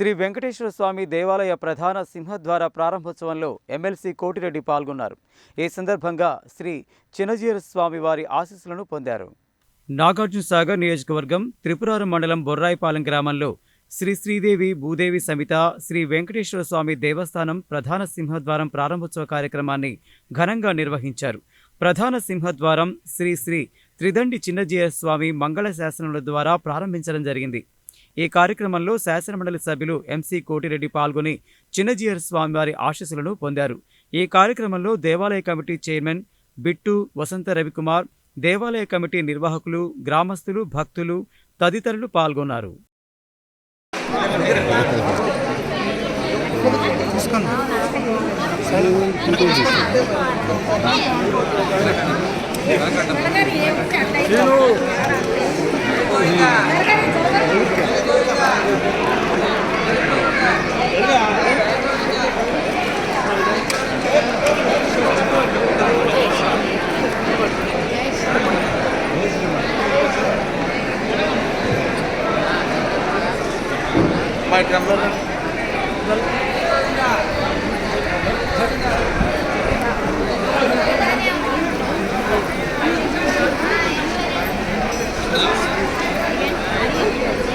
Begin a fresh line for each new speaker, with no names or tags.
శ్రీ వెంకటేశ్వర స్వామి దేవాలయ ప్రధాన సింహద్వార ప్రారంభోత్సవంలో ఎమ్మెల్సీ కోటిరెడ్డి పాల్గొన్నారు. ఈ సందర్భంగా శ్రీ చినజీర స్వామి వారి ఆశీస్సులను పొందారు. నాగార్జున సాగర్ నియోజకవర్గం త్రిపురారం మండలం బొర్రాయిపాలెం గ్రామంలో శ్రీ శ్రీదేవి భూదేవి సమిత శ్రీ వెంకటేశ్వర స్వామి దేవస్థానం ప్రధాన సింహద్వారం ప్రారంభోత్సవ కార్యక్రమాన్ని ఘనంగా నిర్వహించారు. ప్రధాన సింహద్వారం శ్రీ శ్రీ త్రిదండి చిన్నజీయ స్వామి మంగళ శాసనముల ద్వారా ప్రారంభించడం జరిగింది. ఈ కార్యక్రమంలో శాసనమండలి సభ్యులు ఎంసీ కోటిరెడ్డి పాల్గొని చిన్నజీయర్ స్వామివారి ఆశీస్సులను పొందారు. ఈ కార్యక్రమంలో దేవాలయ కమిటీ చైర్మన్ బిట్టు వసంత రవికుమార్ దేవాలయ కమిటీ నిర్వాహకులు గ్రామస్తులు భక్తులు తదితరులు పాల్గొన్నారు.
my tumbler. Thank you.